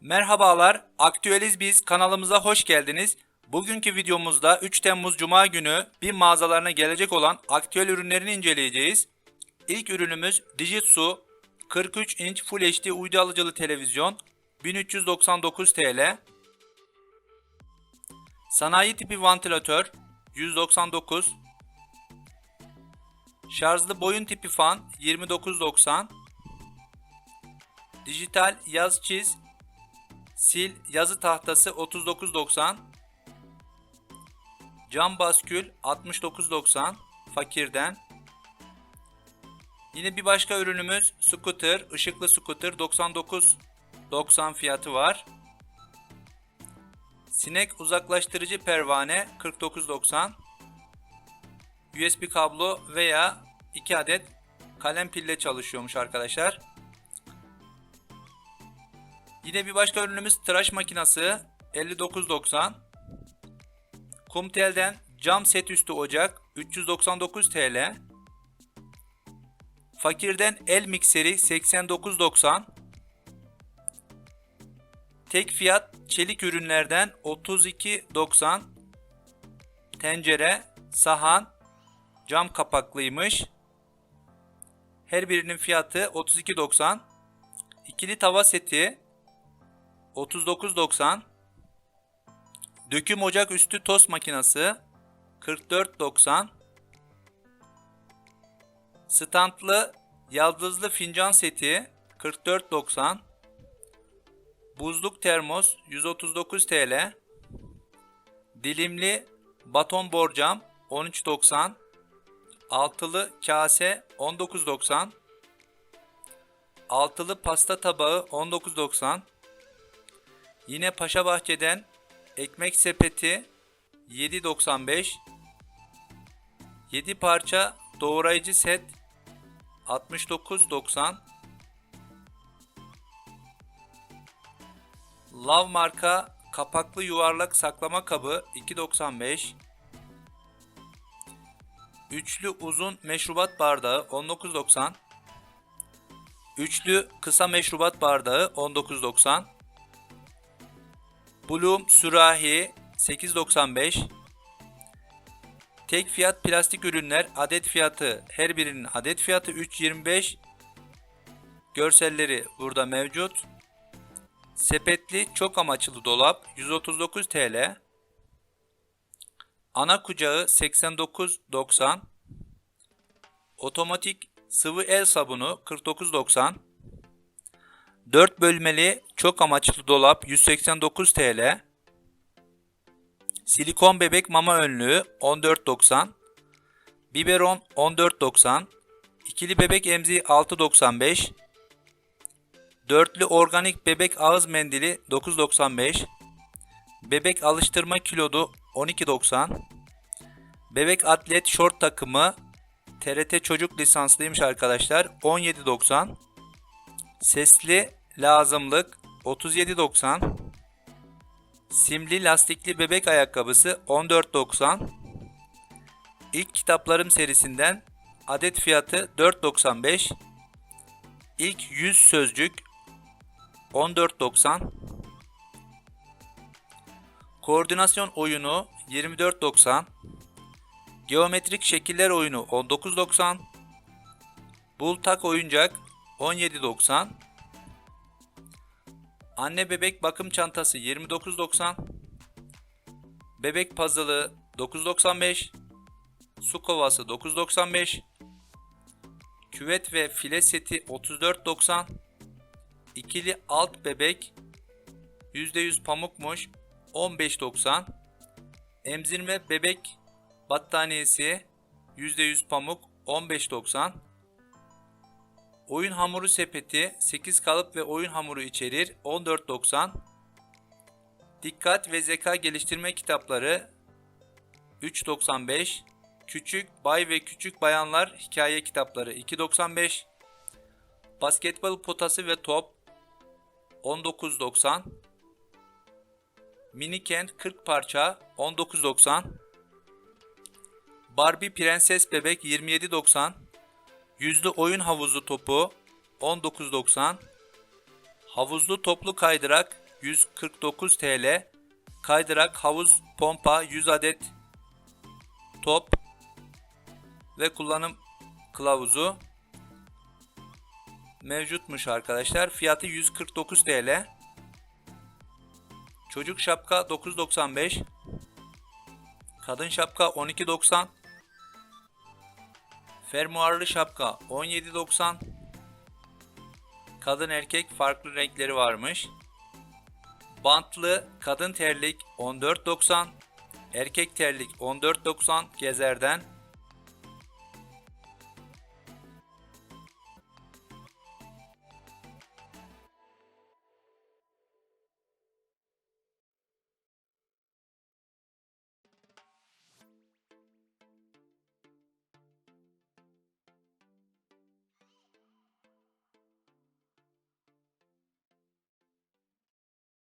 Merhabalar, Aktüeliz Biz kanalımıza hoş geldiniz. Bugünkü videomuzda 3 Temmuz Cuma günü bir mağazalarına gelecek olan aktüel ürünlerini inceleyeceğiz. İlk ürünümüz Dijitsu 43 inç Full HD uydu alıcılı televizyon 1399 TL. Sanayi tipi vantilatör 199 Şarjlı boyun tipi fan 29.90 Dijital yaz çiz sil. Yazı tahtası 39.90 Cam baskül 69.90 fakirden. Yine bir başka ürünümüz scooter, ışıklı scooter 99.90 fiyatı var. Sinek uzaklaştırıcı pervane 49.90 USB kablo veya 2 adet kalem pille çalışıyormuş arkadaşlar. Yine bir başka ürünümüz tıraş makinesi 59.90 Kumtel'den cam set üstü ocak 399 TL Fakir'den el mikseri 89.90 Tek fiyat çelik ürünlerden 32.90 Tencere, sahan, cam kapaklıymış. Her birinin fiyatı 32.90. İkili tava seti 39.90. Döküm ocak üstü tost makinesi 44.90. Standlı yaldızlı fincan seti 44.90. Buzluk termos 139 TL. Dilimli baton borcam 13.90. Altılı kase 19.90. Altılı pasta tabağı 19.90. Yine Paşa Bahçe'den ekmek sepeti 7.95. 7 parça doğrayıcı set 69.90. Lav marka kapaklı yuvarlak saklama kabı 2.95. Üçlü uzun meşrubat bardağı 19.90. Üçlü kısa meşrubat bardağı 19.90. Bloom sürahi 8.95. Tek fiyat plastik ürünler adet fiyatı her birinin adet fiyatı 3.25. Görselleri burada mevcut. Sepetli çok amaçlı dolap 139 TL. Ana kucağı 89.90. Otomatik sıvı el sabunu 49.90. 4 bölmeli çok amaçlı dolap 189 TL. Silikon bebek mama önlüğü 14.90. Biberon 14.90. İkili bebek emziği 6.95. Dörtlü organik bebek ağız mendili 9.95. Bebek alıştırma kilodu 12.90. Bebek atlet şort takımı TRT çocuk lisanslıymış arkadaşlar 17.90. Sesli lazımlık 37.90. Simli lastikli bebek ayakkabısı 14.90. İlk kitaplarım serisinden adet fiyatı 4.95. İlk 100 sözcük 14.90. Koordinasyon oyunu 24.90. Geometrik şekiller oyunu 19.90. Bultak oyuncak 17.90. Anne bebek bakım çantası 29.90. Bebek puzzle'ı 9.95. Su kovası 9.95. Küvet ve file seti 34.90. İkili alt bebek %100 pamukmuş 15.90. Emzirme bebek battaniyesi %100 pamuk 15.90. Oyun hamuru sepeti 8 kalıp ve oyun hamuru içerir 14.90. Dikkat ve zeka geliştirme kitapları 3.95. Küçük bay ve küçük bayanlar hikaye kitapları 2.95. Basketbol potası ve top 19.90. Mini Kent 40 parça 19.90. Barbie Prenses Bebek 27.90. Yüzlü oyun havuzu topu 19.90. Havuzlu toplu kaydırak 149 TL. Kaydırak, havuz, pompa 100 adet top ve kullanım kılavuzu mevcutmuş arkadaşlar. Fiyatı 149 TL. Çocuk şapka 9.95. Kadın şapka 12.90. Fermuarlı şapka 17.90. Kadın erkek farklı renkleri varmış. Bantlı kadın terlik 14.90. Erkek terlik 14.90 gezerden.